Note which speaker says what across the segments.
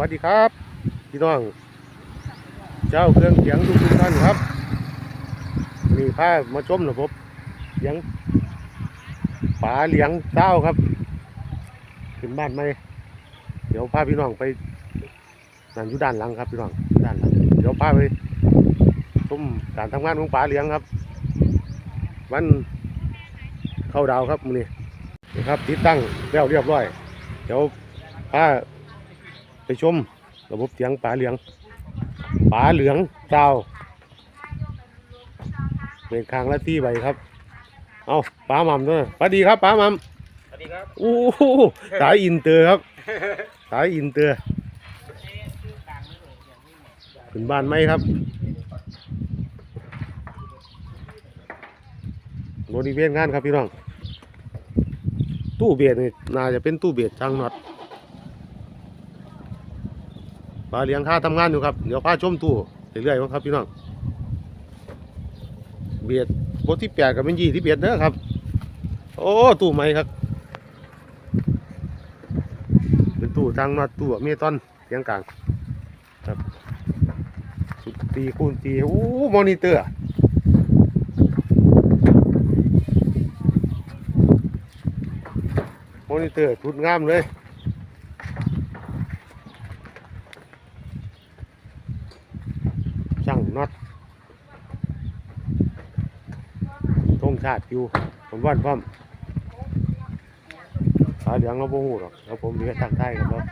Speaker 1: วัสดีครับ พี่น้อง เจ้าเครื่องเสียงทุกท่านครับมีพามาชมระบบเสียงป่าเลี้ยงเจ้าครับขึ้นบ้านไหมเดี๋ยวพาพี่น้องไปนั่นอยู่ด้านหลังครับพี่น้องด้านหลังเดี๋ยวพาไปชมการทำงานของป่าเลี้ยงครับ วันเข้าดาวครับมือนี้นะครับติดตั้งแล้วเรียบร้อย เดี๋ยวพา ไปชม ระบบเสียงป่าเหลียงป่าเหลืองเจ้าเป็นคางละที่ใบครับ เอาป้าหม่ำด้วยสวัสดีครับป้าหม่
Speaker 2: สวัสดีครับำ
Speaker 1: โอ้โหสายอินเตอร์ครับ สายอินเตอร์ขึ้นบ้านไหมครับบริเวณงานครับพี่น้อง ตู้เบียดนี่น่าจะเป็นตู้เบียดจังน็อตปลาเลี้ยงท่าทำงานอยู่ครับ เดี๋ยวพาชมตู้เรื่อยๆครับพี่น้อง เบียดบทที่แปดกับเป็นยี่ที่เบียดเด้อครับ โอ้ตู้ใหม่ครับ เป็นตู้ทางน็อตตู้เมตอนเสียงกลางครับสุดตีคูณตีโอ้มอนิเตอร์มอนิเตอร์ชุดงามเลยช่างน็อตทง ชาติอยู่ผมว่านพร้อมขาเหลืองเราโมโหหรอกแล้วผมเรียกตั้งไทยครับ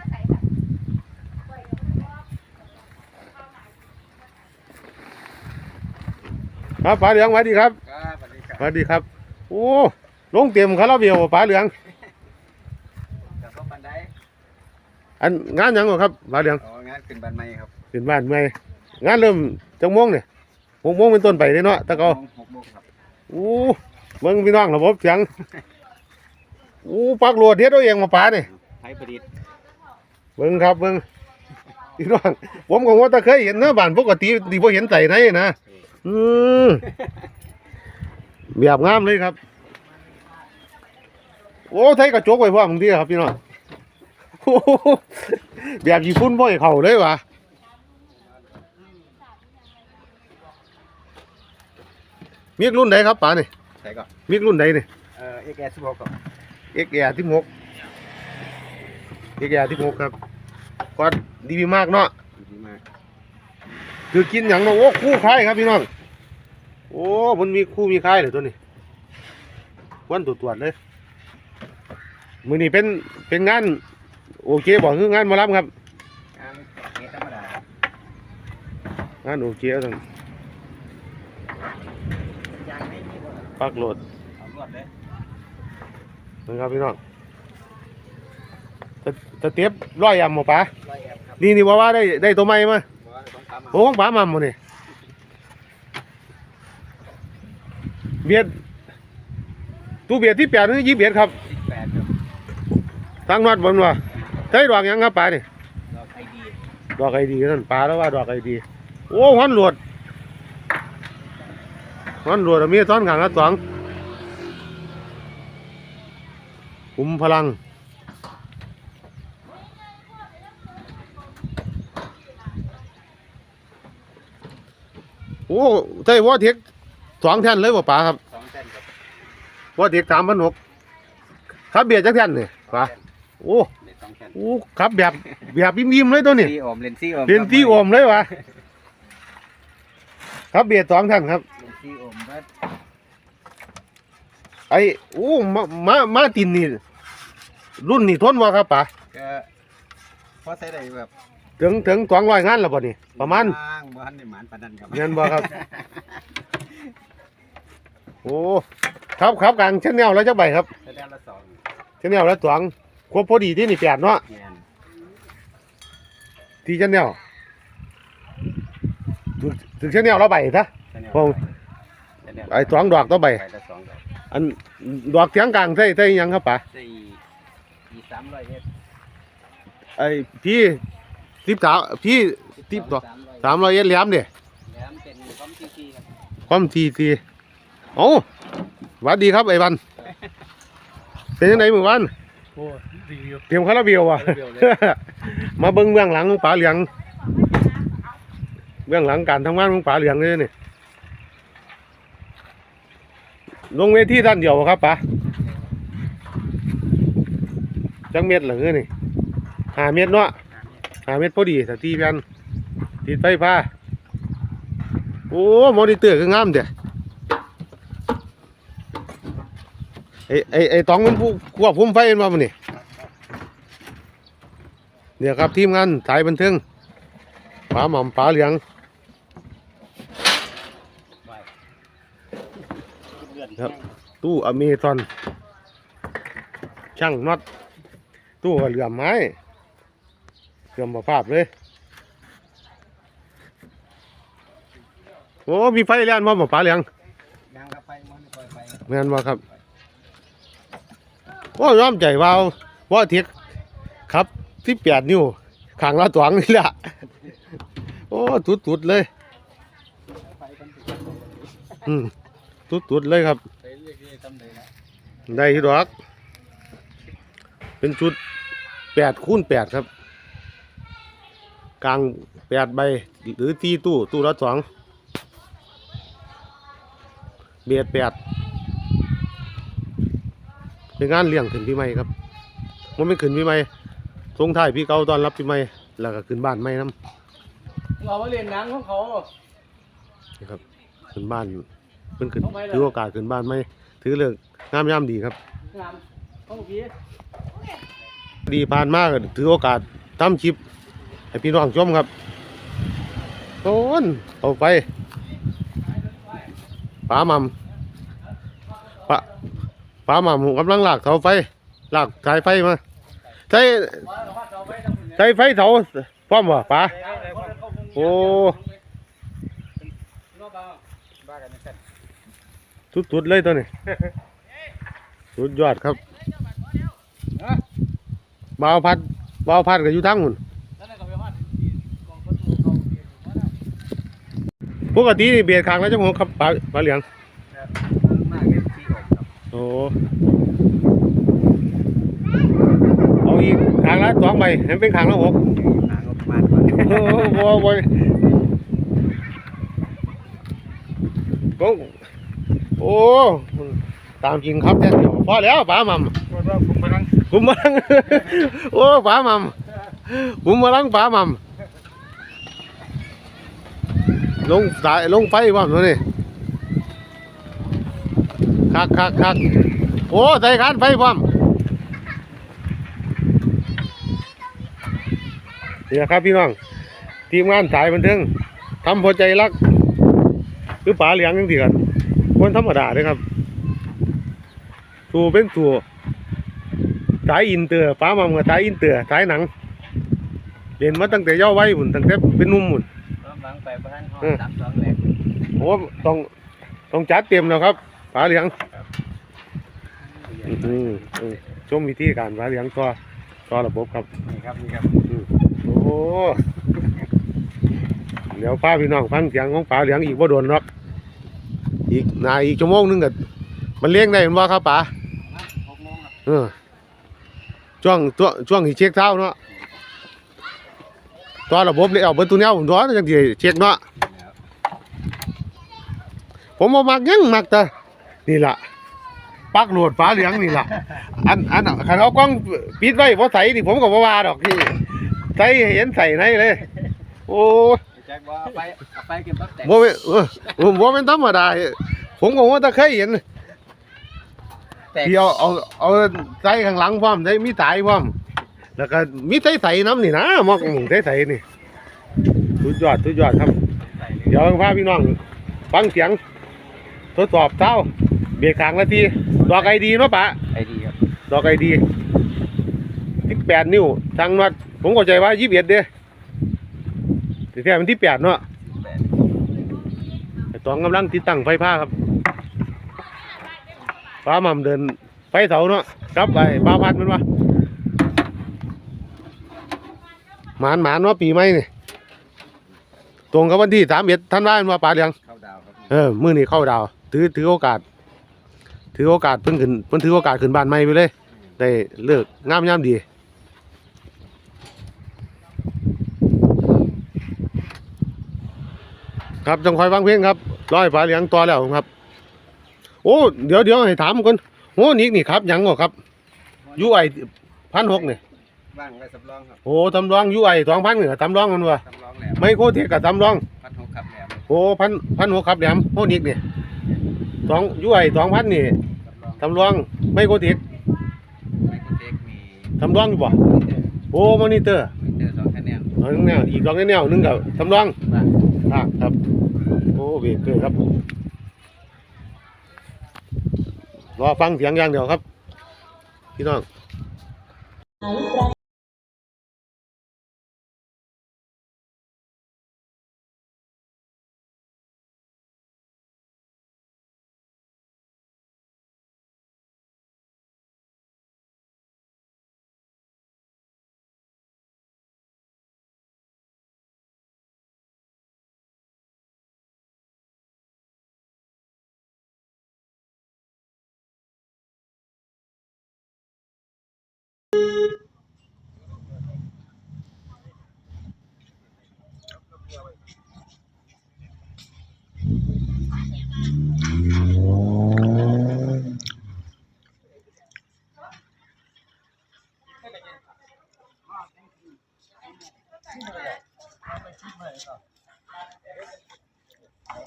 Speaker 1: ครับป๋าเหลืองสวัสดีครับ
Speaker 2: ครับสวัสดีครั
Speaker 1: ส
Speaker 2: บ
Speaker 1: วัสดีครับ โอ้ลงเต็มคาราเบลป๋าเหลือง
Speaker 2: กับพ่อปันได
Speaker 1: อันงานหยังบ่ครับป๋าเหลือง
Speaker 2: อ๋องานขึ้นบ้านใหม่ครับ
Speaker 1: ขึ้นบ้านเมื่อยงานเริ่มจังโมงเนี่ยหกโมงเป็นต้นไปเลยเนาะแตะเกา
Speaker 2: หกโมงครับ
Speaker 1: โอ้เบิ่งพี่น้องระบบเสียงโอ้ปักโหลดเฮ็ดเอาเองมาป๋าเนี่ย
Speaker 2: ไทยประดิษฐ์
Speaker 1: เบิ่งครับเบิ่งพี่น้องผมก็ว่าแตะเคยเห็นเนาะบ้านปกติที่บ่เห็นใส่ไหนนะอืมแบบงามเลยครับ โอ้ไทยกระจกไว้พร้อมบางทีครับพี่น้องโอ้โหแบบญี่ปุ่นบ่ให้เข้าเลยวะ มีรุ่นใดครับป๋านี่
Speaker 2: ใส่ก่อน
Speaker 1: มีรุ่นใดนี่
Speaker 2: เอ่อเอ็กแอร์สิบหกครับ
Speaker 1: XR ที่หก XR ที่หกครับก็ดีมากเนาะ
Speaker 2: ดีมาก
Speaker 1: คือกินอย่างเนาะโอ้คู่ค่ายครับพี่น้องโอ้มันมีคู่มีค่ายเลยตัวนี้วันตรวจตรวจเลยมือนี้เป็นเป็นงานโอเคบอกคืองานหมารับครับ
Speaker 2: งานเอธรรมดางา
Speaker 1: นโอเคเอาทั้ง
Speaker 2: ยางไม่มีบ่
Speaker 1: ปักโหลด
Speaker 2: เอารวดเลย
Speaker 1: นะครับพี่น้องจะจะเตียบร้อยยำหมอปลา
Speaker 2: ร้อยแอร์ครับ
Speaker 1: นี่นี่ว่าว่าได้ได้ตัวใหม่มา
Speaker 2: บ่ว่าสองสาม
Speaker 1: โอ้ของป๋ามาหมดนี่เบียดตู้เบียดที่แปดนี่ยี่เบียดครับ
Speaker 2: สิบแปดครับ
Speaker 1: ตั้งนอดบนว่าใช้ดอกหยังครับปลานี่
Speaker 2: รอบไอดี
Speaker 1: ดอกไอดีนั่นปลาแล้วว่าดอกไอดี โอ้ฮ้อนหลวด ฮ้อนหลวดมีซ้อนขางละสองคุมพลังโอ้ใช่ว่าเทคสองแท่นเลยป่ะป๋าครับ
Speaker 2: สองเส้นครับ
Speaker 1: ว่าเทคสามพันหกครับเบียดจักแท่นนี่ป๋าโอ้
Speaker 2: เด็ดสองเส้น
Speaker 1: โอ้ครับแบบแบบยิ้มๆเลยตัวนี้
Speaker 2: ซี่โอมเลนซี่โอม
Speaker 1: เรียนที่โอมเลยวะครับเบียดสองท่านครับ
Speaker 2: เลน ซี่โอมก็
Speaker 1: ไอ้โอ้มามามาตินนี่รุ่นนี่ทนวะครับป๋า
Speaker 2: ก็พอใส่ได้แบบ
Speaker 1: ถึงถึงสองร้อยงานแล้วป่ะนี่ประมาณ
Speaker 2: บ้างบ้านในหมานปานนันครับ
Speaker 1: เงินบ่ครับ โอ้ครับครับกลางเช่นแนวแล้วจักใบครับ
Speaker 2: แสดงละสอง
Speaker 1: เช่นแนวแล้วสองควบพอดีที่นี่แปดเนาะ
Speaker 2: เงียน
Speaker 1: ที่เช่นแนวถึงถึงเช่นแนวแล้วใบซะ
Speaker 2: แสดง
Speaker 1: ผม
Speaker 2: แสดง
Speaker 1: ไอ้สองดอกต่อใบ
Speaker 2: ไปละสองดอก
Speaker 1: อันดอกเสียงกลางใส่ใส่หยังครับป๋า
Speaker 2: สี่สี่สามร้อยเอ็ด
Speaker 1: ไอ้พี่สิบสามพี่สิบดอก
Speaker 2: สามร้อย
Speaker 1: สามร้อยเอ็ดเหลี่ยมเด้
Speaker 2: แหลมเป็นคอมทีทีครับ
Speaker 1: ความทีทีโอ้หวัดดีครับไอ้วันเป็นยังไงมือวัน
Speaker 3: โอ้ดีอยู่
Speaker 1: เตรียมคาราเบลวะ
Speaker 3: คาราเบลเลย
Speaker 1: มาเบิ้งเบื้องหลังของป๋าเหลียงเบื้องหลังการทำงานของป๋าเหลียงเลยนี่ ลงเวทีท่านเดียวครับป๋าจังเม็ดเหรอนี่หาเม็ดเนาะหาเม็ดพอดีสตีแผ่นติดไฟฟ้าโอ้มอนิเตอร์ก็งามเด้อไอ้ไอ้ไอ้ตองมันผู้ควบคุมไฟเป็นบ่มันนี่เนี่ยครับทีมงานสายบันเทิงป๋าหม่อมป๋าเหลียง
Speaker 2: ไว้
Speaker 1: ครับ ตู้อเมซอนช่างน็อตตู้เหลื่อมไม้เหลื่อมประภาพเลยโอ้มีไฟแล่นมาบ่ป๋าเลียง
Speaker 2: ยงกับไฟมันม่ค่อยไป
Speaker 1: แม่นบ่ครับโอ้ยอมใจวาว่าเทียกครับที่แปดนิ้วขางละตวงนี่แหละโอ้ ตุดๆเลย อืม ตุดๆเลยครับ
Speaker 2: ไปเรื่อยๆทำเลยนะ
Speaker 1: ได้ที่ดอก เป็นชุดแปดคูณแปดครับ กลางแปดใบ หรือที่ตู้ ตู้ละสองเบียดแปดเป็นงานเลี้ยงขึ้นพี่ใหม่ครับมันไม่ขึ้นพี่ใหม่ทรงท้ายพี่เก่าตอนรับพี่ใหม่แล้วก็ขึ้นบ้านใหม่น้
Speaker 2: เรามาเรียนหนังของเขาำ
Speaker 1: นี่ครับขึ้นบ้าน เพิ่นขึ้นถือโอกาสขึ้นบ้านใหม่ถือเลิกงามย่ำดีครับ
Speaker 2: งามเขาเมื่อกี้
Speaker 1: ดีผ่านมากถือโอกาสทำคลิปให้พี่น้องชมครับโอ้นเอาไปป้าหมัมป้าป้าหมัมกำลังลากเสาไฟลากสายไฟมาใช้ใช้ไฟเสาพร้อมบ่ป้าโอ้
Speaker 2: บ้ากันไม่เสร็จ
Speaker 1: สุดๆเลยตัวนี้ สุดยอดครับบาวพัดบาวพัดก็อยู่ทั้งหุ่น
Speaker 2: แล้วนั่นก็ไปกะตูเขาเปลี่ยนหัวหน้า
Speaker 1: ปกตินี่เบียดคางแล้วจังหวครับปลาปลาเหลียง
Speaker 2: เออกครับ
Speaker 1: โอ้เอาอีกคางละสองใบเห็นเป็นคางละหก
Speaker 2: หางบประมาณก่อน
Speaker 1: โอ้โหโว้โอ้ โอ้ตามจริงครับแท้เดียวพอแล้วป๋าหมัม
Speaker 2: ว่าผมกำลัง
Speaker 1: ผมมาลังโอ้ป๋าหมัมผมมาลังป๋าหมัมลงสายลงไฟว่ะตัวนี้คักคักคักโอ้ใส่คานไฟพร้อมนี่นะครับพี่น้องทีมงานสายบันเทิงทำพอใจรักหรือป๋าเหลียงยังดีกัน คนธรรมดาเลยครับสูเป็นสูสายอินเตอร์ป๋ามัมกับสายอินเตอร์สายหนังเรียนมาตั้งแต่เยาว์วัยหุ่นตั้งแต่เป็นหนุ่มหุ่น
Speaker 2: กำลังไปประธานห้องสามสองแหลก
Speaker 1: โอ้ต้องต้องจัดเต็มแล้วครับป๋าเหลียงอืมอืมชมวิธีการป๋าเหลียงต่อต่อระบบครับ
Speaker 2: นี่ครับนี่ครับ
Speaker 1: โอ้เดี๋ยวป้าพี่น้องฟังเสียงของป๋าเหลียงอีกว่าโดนหรอก อีกนายอีกชั่วโมงหนึงก็มันเลี้ยงได้เห็นว่าครับป๋า
Speaker 2: หกโมงครับ
Speaker 1: เออช่วงตัวช่วงที่เช็คเท้าเนาะตัวระบบนี่เอาเบิดตัวเนี้ยผมตัวจังสิเช็คเนาะผมบ่มักหยังมักแต่นี่ล่ะปักโหลดฟ้าเหลืองนี่ล่ะ อันอันคันเอากล้องปิดไว้บ่ใส่นี่ผมก็บ่ว่าดอกนี่ใส่ให้เห็นใส่ในเลย โอ้ย
Speaker 2: แจ็คว่าเอาไปเอาไปเก็บปั๊บแต่ง
Speaker 1: บ่แม่นเออผมบ่แม่นธรรมดา ผมก็ว่าแตะเคยเห็น
Speaker 2: แต่ง
Speaker 1: เดี๋ยวเอาเอาใส่ข้างหลังพร้อมใส่มีสายพร้อมแล้วก็มีใส่ใส่น้ำนี่นะมอกใส่ใส่นี่สุดยอดสุดยอดครับ
Speaker 2: ใส่เลย
Speaker 1: เดี๋ยวพาพี่น้องฟังเสียงทดสอบเท้าเบรกกลางนาทีดอกไอดีเนาะปะ
Speaker 2: ไอดีครับ
Speaker 1: ดอกไอดีที่แปดนิ้วทางนัดผมเข้าใจว่ายี่สิบเอ็ดเด้ แต่แท้มันที่แปดเนาะ
Speaker 2: แปด
Speaker 1: ไอ้ตองกำลังติดตั้งไฟฟ้าครับฟ้าหม่ำเดินไฟเสาเนาะครับไอ้ฟ้าพัดมันวะหมานหมานว่าปีใหม่นี่ตรงกับวันที่สามเอ็ดท่านว่ามันว่าปลาเหลียง
Speaker 2: เข้าดาวครับ
Speaker 1: เออมื้อนี้เข้าดาว ถือถือโอกาส ถือโอกาสเพิ่นขึ้นเพิ่นถือโอกาสขึ้นบ้านใหม่ไปเลย ได้เลิกงามยามดี ครับจังคอยฟังเพลงครับร้อยปลาเลี้ยงตัวแล้วครับ โอ้เดี๋ยวเดี๋ยวให้ถามก่อนโอ้นี่นี่ครับหยังบ่ครับยูไอพันหกเนี่ย
Speaker 2: ว่างไว้สำรองครับ
Speaker 1: โอ้ทำรองยูไอสองพันเนี่ยทำรองกันวะ
Speaker 2: สำรองแหลม
Speaker 1: ไม่โคเทกกับทำรอง
Speaker 2: พันหกครับแหลม
Speaker 1: โอ้พันพันหกครับแหลมโอ้นิกเนี่ยสองยูไอสองพันนี่
Speaker 2: สำรอง
Speaker 1: ทำรองไม่โคเทก
Speaker 2: ไมโครเทคมี
Speaker 1: ทำรองอยู่บ่
Speaker 2: มิเตอร์
Speaker 1: โอ้มอนิเตอร์
Speaker 2: มิเตอร์สองคะแนน
Speaker 1: สองแนวอีกสองแนวหนึงกับทำรอง
Speaker 2: ว่าง
Speaker 1: อ่าครับ โอ้เบรกเกอร์ครับรอฟังเสียงอย่างเดียวครับ พี่น้อง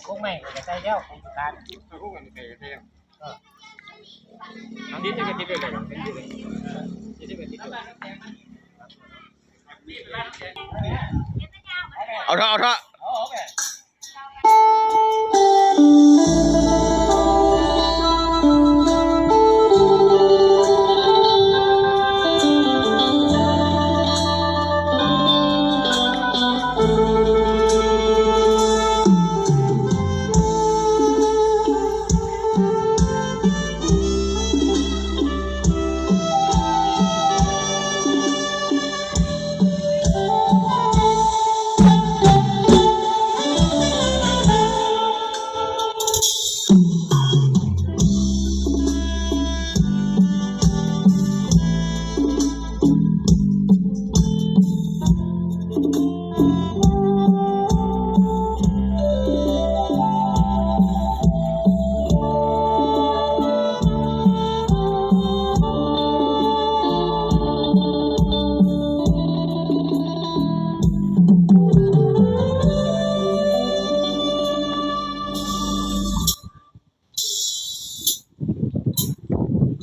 Speaker 2: พวกแม่งจะใส่เจ้าของร้านพวกกันใส่เที่ยงอันนี้จะกินด้วยกันจะได้เป็นที่ด้ว ย
Speaker 3: เอาเถอะเอาเถอะ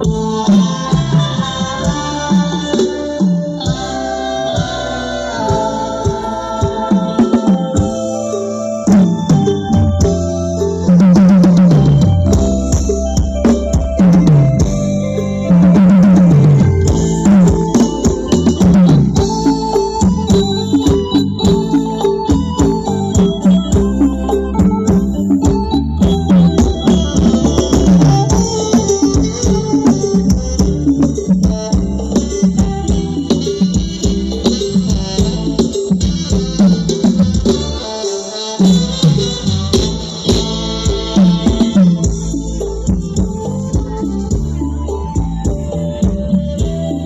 Speaker 3: Oh.